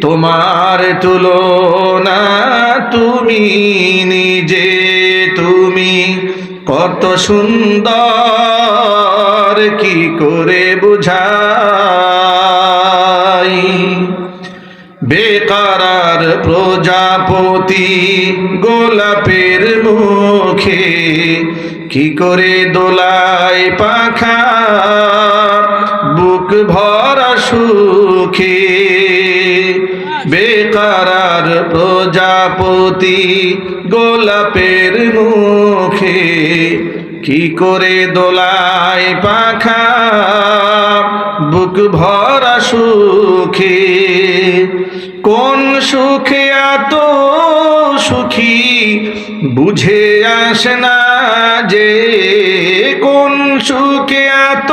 তোমার তুলনা তুমি নিজে, তুমি কত সুন্দর, কি করে বুঝাই? বেকারার প্রজাপতি গোলাপের মুখে কি করে দোলায় পাখা? বুক ভরা সুখে বেকারার প্রজাপতি গোলাপের মুখে কি করে দোলায় পাখা? বুক ভরা সুখে, কোন সুখে এত সুখী? বুঝে আসে না যে কোন সুখে এত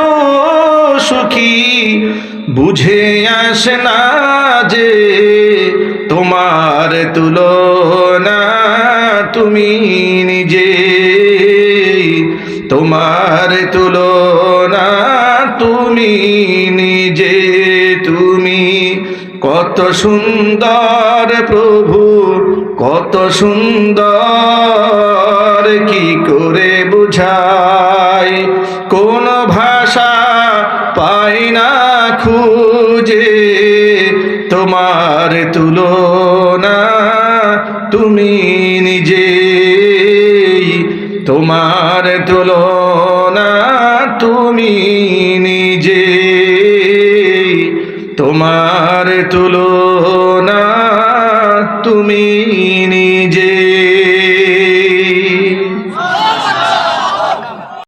সুখী? বুঝে আসে না যে তোমার তুলনা তুমি নিজে। তোমার তুলনা তুমি নিজে। তুমি কত সুন্দর প্রভু, কত সুন্দর কি করে বুঝাই? কোন খুঁজে তোমার তুলনা তুমি নিজে তোমার তুলনা তুমি নিজে তোমার তুলনা তুমি নিজে